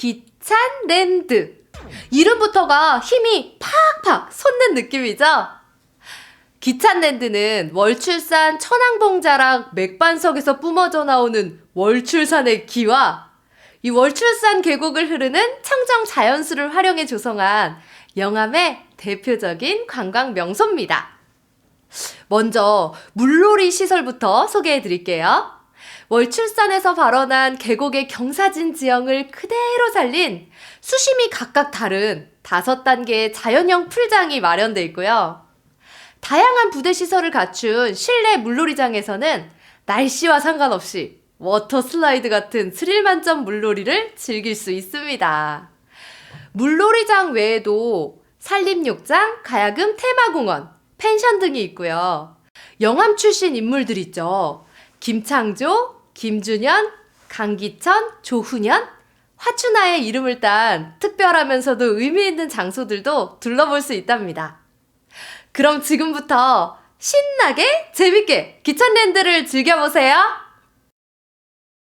기찬 랜드. 이름부터가 힘이 팍팍 솟는 느낌이죠? 기찬랜드는 월출산 천왕봉자락 맥반석에서 뿜어져 나오는 월출산의 기와 이 월출산 계곡을 흐르는 청정 자연수를 활용해 조성한 영암의 대표적인 관광 명소입니다. 먼저 물놀이 시설부터 소개해 드릴게요. 월출산에서 발원한 계곡의 경사진 지형을 그대로 살린 수심이 각각 다른 다섯 단계의 자연형 풀장이 마련돼 있고요. 다양한 부대 시설을 갖춘 실내 물놀이장에서는 날씨와 상관없이 워터 슬라이드 같은 스릴 만점 물놀이를 즐길 수 있습니다. 물놀이장 외에도 산림욕장, 가야금 테마공원, 펜션 등이 있고요. 영암 출신 인물들 있죠. 김창조, 김준현, 강기천, 조훈현, 화춘하의 이름을 딴 특별하면서도 의미 있는 장소들도 둘러볼 수 있답니다. 그럼 지금부터 신나게 재밌게 기천랜드를 즐겨보세요.